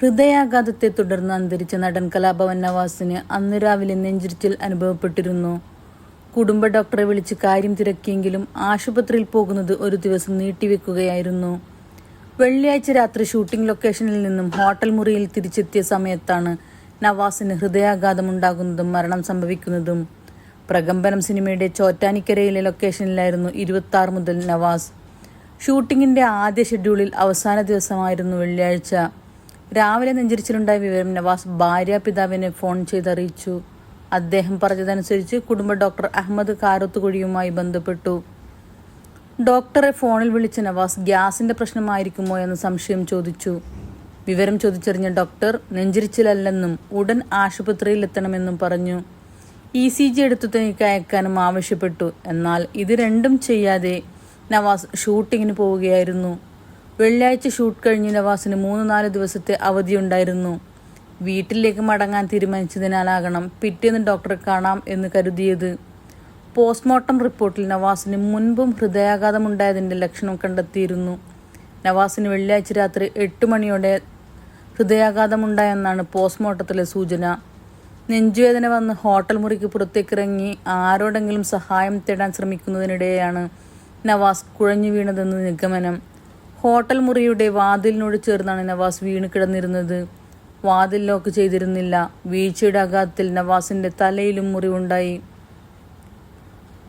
ഹൃദയാഘാതത്തെ തുടർന്ന് അന്തരിച്ച നടൻ കലാഭവൻ നവാസിന് അന്ന് രാവിലെ നെഞ്ചിരിച്ചിൽ അനുഭവപ്പെട്ടിരുന്നു. കുടുംബ ഡോക്ടറെ വിളിച്ച് കാര്യം തിരക്കിയെങ്കിലും ആശുപത്രിയിൽ പോകുന്നത് ഒരു ദിവസം നീട്ടിവെക്കുകയായിരുന്നു. വെള്ളിയാഴ്ച രാത്രി ഷൂട്ടിംഗ് ലൊക്കേഷനിൽ നിന്നും ഹോട്ടൽ മുറിയിൽ തിരിച്ചെത്തിയ സമയത്താണ് നവാസിന് ഹൃദയാഘാതമുണ്ടാകുന്നതും മരണം സംഭവിക്കുന്നതും. പ്രകമ്പനം സിനിമയുടെ ചോറ്റാനിക്കരയിലെ ലൊക്കേഷനിലായിരുന്നു ഇരുപത്തി മുതൽ നവാസ്. ഷൂട്ടിങ്ങിന്റെ ആദ്യ ഷെഡ്യൂളിൽ അവസാന ദിവസമായിരുന്നു വെള്ളിയാഴ്ച. രാവിലെ നെഞ്ചിരിച്ചിലുണ്ടായ വിവരം നവാസ് ഭാര്യ പിതാവിനെ ഫോൺ ചെയ്തറിയിച്ചു. അദ്ദേഹം പറഞ്ഞതനുസരിച്ച് കുടുംബ ഡോക്ടർ അഹമ്മദ് കാരത്തുകുഴിയുമായി ബന്ധപ്പെട്ടു. ഡോക്ടറെ ഫോണിൽ വിളിച്ച നവാസ് ഗ്യാസിന്റെ പ്രശ്നമായിരിക്കുമോ എന്ന് സംശയം ചോദിച്ചു. വിവരം ചോദിച്ചറിഞ്ഞ ഡോക്ടർ നെഞ്ചിരിച്ചിലല്ലെന്നും ഉടൻ ആശുപത്രിയിൽ എത്തണമെന്നും പറഞ്ഞു. ഇ സി ജി എടുത്തു തനിക്ക് അയക്കാനും ആവശ്യപ്പെട്ടു. എന്നാൽ ഇത് രണ്ടും ചെയ്യാതെ നവാസ് ഷൂട്ടിങ്ങിന് പോവുകയായിരുന്നു. വെള്ളിയാഴ്ച ഷൂട്ട് കഴിഞ്ഞ് നവാസിന് മൂന്ന് നാല് ദിവസത്തെ അവധിയുണ്ടായിരുന്നു. വീട്ടിലേക്ക് മടങ്ങാൻ തീരുമാനിച്ചതിനാലാകണം പിറ്റേന്ന് ഡോക്ടറെ കാണാം എന്ന് കരുതിയത്. പോസ്റ്റ്മോർട്ടം റിപ്പോർട്ടിൽ നവാസിന് മുൻപും ഹൃദയാഘാതമുണ്ടായതിന്റെ ലക്ഷണം കണ്ടെത്തിയിരുന്നു. നവാസിന് വെള്ളിയാഴ്ച രാത്രി എട്ട് മണിയോടെ ഹൃദയാഘാതമുണ്ടായെന്നാണ് പോസ്റ്റ്മോർട്ടത്തിലെ സൂചന. നെഞ്ചുവേദന വന്ന് ഹോട്ടൽ മുറിക്ക് പുറത്തേക്കിറങ്ങി ആരോടെങ്കിലും സഹായം തേടാൻ ശ്രമിക്കുന്നതിനിടെയാണ് നവാസ് കുഴഞ്ഞു വീണതെന്ന് നിഗമനം. ഹോട്ടൽ മുറിയുടെ വാതിലിനോട് ചേർന്നാണ് നവാസ് വീണ് കിടന്നിരുന്നത്. വാതിൽ ലോക്ക് ചെയ്തിരുന്നില്ല. വീഴ്ചയുടെ ആഘാതത്തിൽ നവാസിന്റെ തലയിലും മുറിവുണ്ടായി.